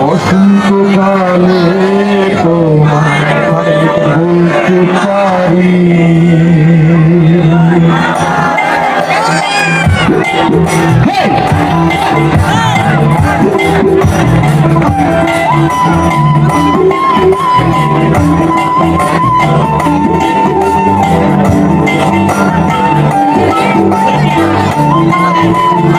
বসন্তকালে তোমার বলতে পারি সবাই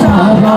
সারা